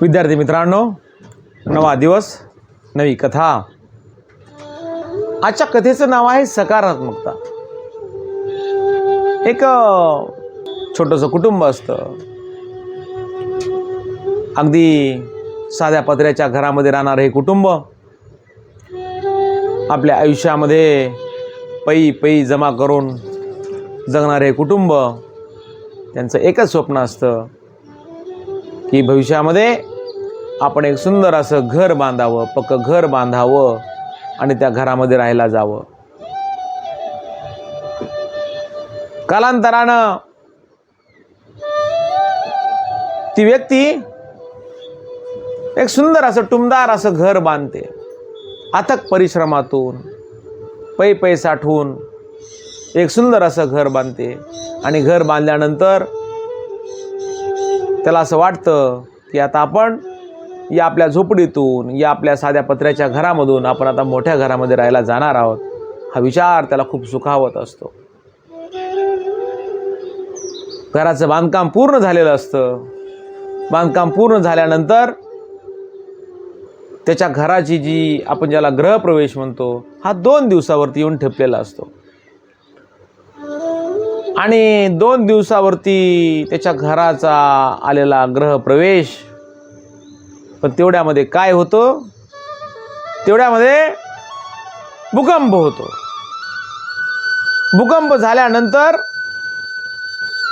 विद्यार्थी मित्रांनो नवा दिवस नवी कथा. आजच्या कथेचं नाव आहे सकारात्मकता. एक अ, छोटंसं कुटुंब असतं. अगदी साध्या पत्र्याच्या घरामध्ये राहणारं हे कुटुंब आपल्या आयुष्यामध्ये पै पै जमा करून जगणारे कुटुंब त्यांचं एकच स्वप्न असतं की भविष्यामध्ये आपण एक सुंदर असं घर बांधावं पक्क घर बांधावं आणि त्या घरामध्ये राहायला जावं. कालांतरानं ती व्यक्ती एक सुंदर असं टुमदार असं घर बांधते. अथक परिश्रमातून पै पै साठवून एक सुंदर असं घर बांधते. आणि घर बांधल्यानंतर त्याला असं वाटतं की आता आपण या आपल्या झोपडीतून या आपल्या साध्या पत्र्याच्या घरामधून आपण आता मोठ्या घरामध्ये राहायला जाणार आहोत. हा विचार त्याला खूप सुखावत असतो. घराचं बांधकाम पूर्ण झालेलं असतं. बांधकाम पूर्ण झाल्यानंतर त्याच्या घराची जी आपण ज्याला गृहप्रवेश म्हणतो हा दोन दिवसावरती येऊन ठेपलेला असतो. आणि दोन दिवसावरती त्याच्या घराचा आलेला ग्रहप्रवेश पण तेवढ्यामध्ये काय होतं? तेवढ्यामध्ये भूकंप होतो. भूकंप झाल्यानंतर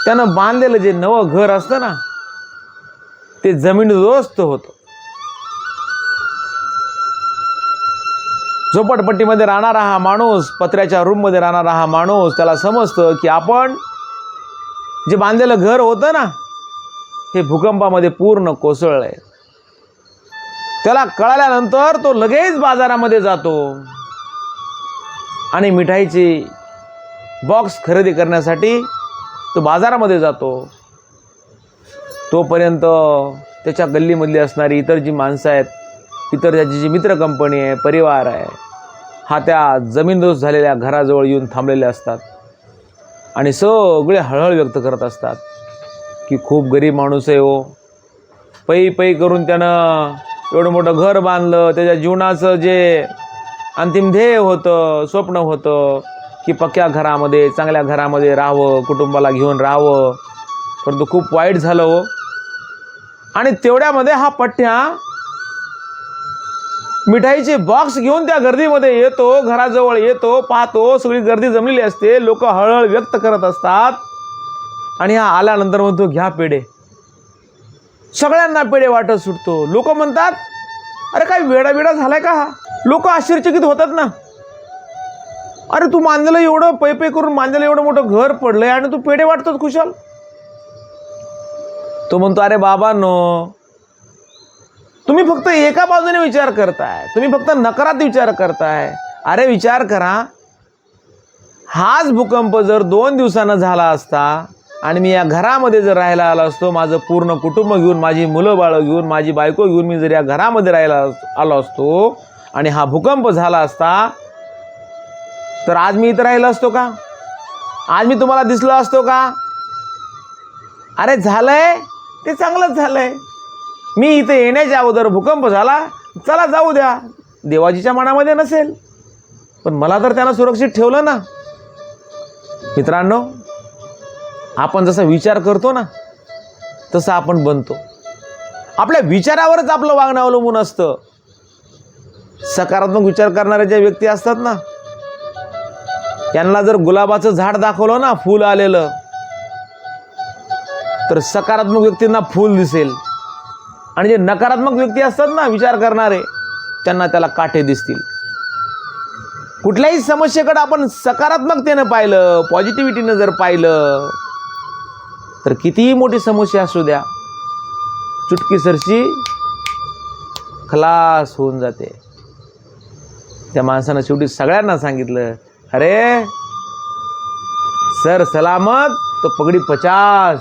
त्यानं बांधलेलं जे नवं घर असतं ना ते जमीन दोस्त होतं. झोपडपट्टीमध्ये राहणारा हा माणूस पत्र्याच्या रूममध्ये राहणारा हा माणूस त्याला समजतं की आपण जे बांधलेलं घर होतं ना हे भूकंपामध्ये पूर्ण कोसळलं आहे त्याला कळाल्यानंतर तो लगेच बाजारामध्ये जातो आणि मिठाईची बॉक्स खरेदी करण्यासाठी तो बाजारामध्ये जातो. तोपर्यंत त्याच्या गल्लीमधली असणारी इतर जी माणसं आहेत इतर त्याची जी मित्र कंपनी आहे परिवार आहे हा त्या जमीनदोस्त झालेल्या घराजवळ येऊन थांबलेले असतात. आणि सगळे हळहळ व्यक्त करत असतात की खूप गरीब माणूस आहे हो. पै पै करून त्यानं एवढं मोठं घर बांधलं त्याच्या जीवनाचं जे अंतिम ध्येय होतं स्वप्न होतं की पक्क्या घरामध्ये चांगल्या घरामध्ये राहावं कुटुंबाला घेऊन राहावं. परंतु खूप वाईट झालं हो. आणि तेवढ्यामध्ये हा पठ्ठ्या मिठाईचे बॉक्स घेऊन त्या गर्दीमध्ये येतो घराजवळ येतो पाहतो सगळी गर्दी जमलेली असते. लोक हळहळ व्यक्त करत असतात. आणि हा आल्यानंतर म्हणतो घ्या पेढे. सगळ्यांना पेढे वाटत सुटतो. लोक म्हणतात अरे काय वेडा वेडा झालाय का हा? लोक आश्चर्यचकित होतात ना. अरे तू मांजलं एवढं पै पै करून मांजलं एवढं मोठं घर पडलंय आणि तू पेढे वाटतोस खुशाल. तो म्हणतो अरे बाबांनो तुम्ही फक्त एका बाजूने विचार करताय. तुम्ही फक्त नकारात विचार करताय. अरे विचार करा. हाच भूकंप जर दोन दिवसानं झाला असता आणि मी या घरामध्ये जर राहायला आलो असतो माझं पूर्ण कुटुंब घेऊन माझी मुलं बाळं घेऊन माझी बायको घेऊन मी जर या घरामध्ये राहायला आलो असतो आणि हा भूकंप झाला असता तर आज मी इथं राहिलो असतो का? आज मी तुम्हाला दिसलो असतो का? अरे झालंय. ते चांगलंच झालंय. मी इथे येण्याच्या अगोदर भूकंप झाला चला जाऊ द्या. देवाजीच्या मनामध्ये नसेल. पण मला तर त्यांना सुरक्षित ठेवलं ना. मित्रांनो आपण जसा विचार करतो ना तसं आपण बनतो. आपल्या विचारावरच आपलं वागणं अवलंबून असतं. सकारात्मक विचार करणाऱ्या ज्या व्यक्ती असतात ना यांना जर गुलाबाचं झाड दाखवलं ना फूल आलेलं तर सकारात्मक व्यक्तींना फूल दिसेल. आणि जे नकारात्मक व्यक्ती असतात ना विचार करणारे त्यांना त्याला काठे दिसतील. कुठल्याही समस्येकडे आपण सकारात्मकतेनं पाहिलं पॉझिटिव्हिटीनं जर पाहिलं तर कितीही मोठी समस्या असू द्या चुटकीसरशी खलास होऊन जाते. त्या माणसानं शेवटी सगळ्यांना सांगितलं अरे सर सलामत तो पगडी पचास.